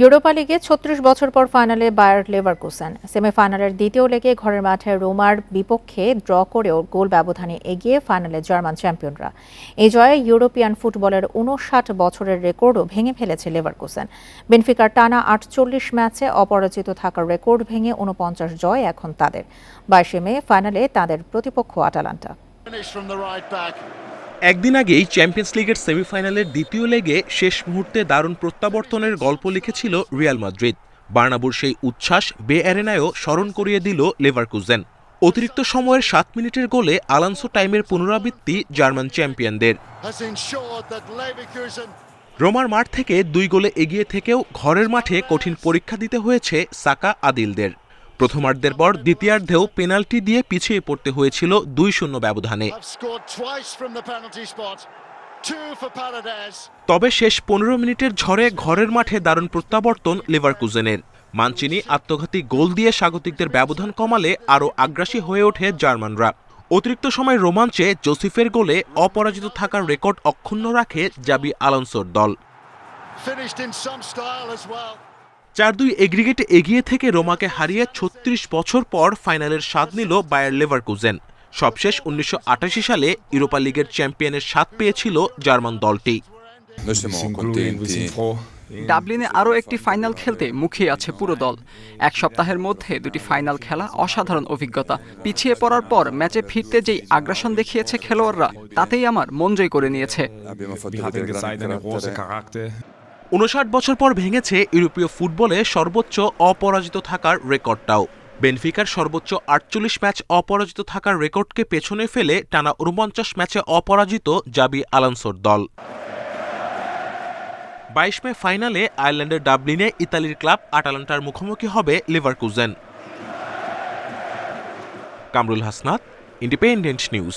Europa লিগে ছত্রিশ বছর পর ফাইনালে বায়ার লেভার লেভারকুসেন। সেমিফাইনালের দ্বিতীয় লেগে ঘরের মাঠে রোমার বিপক্ষে ড্র করেও গোল ব্যবধানে এগিয়ে ফাইনালে জার্মান চ্যাম্পিয়নরা। এই জয়ে ইউরোপিয়ান ফুটবলের উনষাট বছরের রেকর্ডও ভেঙে ফেলেছে লেভারকুসেন। বেনফিকার টানা আটচল্লিশ ম্যাচে অপরাজিত থাকার রেকর্ড ভেঙে উনপঞ্চাশ জয় এখন তাদের। বাইশে মে ফাইনালে তাদের প্রতিপক্ষ আটালান্টা। একদিন আগেই চ্যাম্পিয়ন্স লিগের সেমিফাইনালের দ্বিতীয় লেগে শেষ মুহূর্তে দারুণ প্রত্যাবর্তনের গল্প লিখেছিল রিয়াল মাদ্রিদ বার্নাবুর সেই উচ্ছ্বাস বে অ্যারেনায়ও স্মরণ করিয়ে দিল লেভারকুজেন অতিরিক্ত সময়ের সাত মিনিটের গোলে আলানসো টাইমের পুনরাবৃত্তি জার্মান চ্যাম্পিয়নদের। রোমার মাঠ থেকে দুই গোলে এগিয়ে থেকেও ঘরের মাঠে কঠিন পরীক্ষা দিতে হয়েছে সাকা আদিলদের। প্রথমার্ধের পর দ্বিতীয়ার্ধেও পেনাল্টি দিয়ে পিছিয়ে পড়তে হয়েছিল দুই শূন্য ব্যবধানে. তবে শেষ পনেরো মিনিটের ঝড়ে ঘরের মাঠে দারুণ প্রত্যাবর্তন লিভারকুজেনের। মানচিনি আত্মঘাতী গোল দিয়ে স্বাগতিকদের ব্যবধান কমালে আরও আগ্রাসী হয়ে ওঠে জার্মানরা। অতিরিক্ত সময় রোমাঞ্চে জোসিফের গোলে অপরাজিত থাকার রেকর্ড অক্ষুণ্ণ রাখে জাবি আলানসোর দল। চার দুই এগ্রিগেটে এগিয়ে থেকে রোমাকে হারিয়ে ছত্রিশ বছর পর ফাইনালের স্বাদ নিল বায়ার লেভারকুজেন। সবশেষ উনিশশো আটাশি সালে ইউরোপা লিগের চ্যাম্পিয়নের স্বাদ পেয়েছিল জার্মান দলটি. ডাবলিনে আরও একটি ফাইনাল খেলতে মুখিয়ে আছে পুরো দল। এক সপ্তাহের মধ্যে দুটি ফাইনাল খেলা অসাধারণ অভিজ্ঞতা। পিছিয়ে পড়ার পর ম্যাচে ফিরতে যেই আগ্রাসন দেখিয়েছে খেলোয়াড়রা তাতেই আমার মন জয় করে নিয়েছে। উনষাট বছর পর ভেঙেছে ইউরোপীয় ফুটবলে সর্বোচ্চ অপরাজিত থাকার রেকর্ডটাও। বেনফিকার সর্বোচ্চ আটচল্লিশ ম্যাচ অপরাজিত থাকার রেকর্ডকে পেছনে ফেলে টানা উনপঞ্চাশ ম্যাচে অপরাজিত জাবি আলানসোর দল। বাইশ মে ফাইনালে আয়ারল্যান্ডের ডাবলিনে ইতালির ক্লাব আটালান্টার মুখোমুখি হবে Leverkusen. Kamrul Hasnat, independent news.